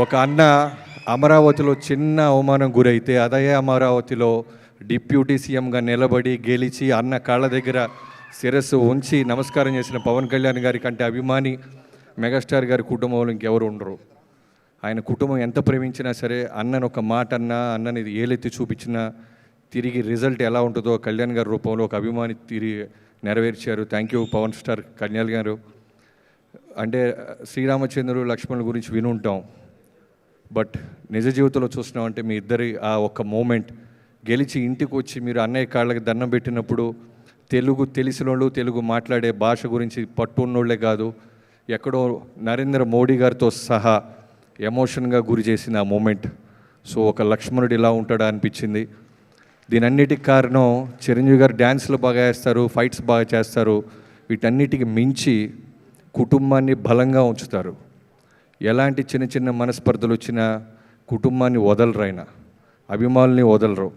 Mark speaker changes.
Speaker 1: ఒక అన్న అమరావతిలో చిన్న అవమానం గురైతే అదే అమరావతిలో డిప్యూటీ సీఎంగా నిలబడి గెలిచి అన్న కాళ్ళ దగ్గర శిరస్సు ఉంచి నమస్కారం చేసిన పవన్ కళ్యాణ్ గారి కంటే అభిమాని మెగాస్టార్ గారి కుటుంబంలో ఇంకెవరు ఉండరు. ఆయన కుటుంబం ఎంత ప్రేమించినా సరే అన్నను ఒక మాట అన్నా అన్నని ఏలెత్తి చూపించినా తిరిగి రిజల్ట్ ఎలా ఉంటుందో కళ్యాణ్ గారి రూపంలో ఒక అభిమాని తిరిగి నెరవేర్చారు. Thank you Pawan star Kalyan garu. అంటే శ్రీరామచంద్రుడు లక్ష్మణుల గురించి వినుంటాం. బట్ నిజ జీవితంలో చూసినామంటే అంటే మీ ఇద్దరి ఆ ఒక్క మూమెంట్ గెలిచి ఇంటికి వచ్చి మీరు అన్నయ్య కాళ్ళకి దండం పెట్టినప్పుడు తెలుగు తెలిసిన వాళ్ళు తెలుగు మాట్లాడే భాష గురించి పట్టు ఉన్నోళ్ళే కాదు ఎక్కడో నరేంద్ర మోడీ గారితో సహా ఎమోషన్గా గురి చేసిన ఆ మూమెంట్ సో ఒక లక్ష్మణుడు ఇలా ఉంటాడా అనిపించింది. దీనన్నిటికి కారణం చిరంజీవి గారు డ్యాన్స్లు బాగా వేస్తారు ఫైట్స్ బాగా చేస్తారు. వీటన్నిటికి మించి కుటుంబాన్ని బలంగా ఉంచుతారు. ఎలాంటి చిన్న చిన్న మనస్పర్ధలు వచ్చినా కుటుంబాన్ని వదలరు ఆయన. అభిమానుల్ని వదలరు.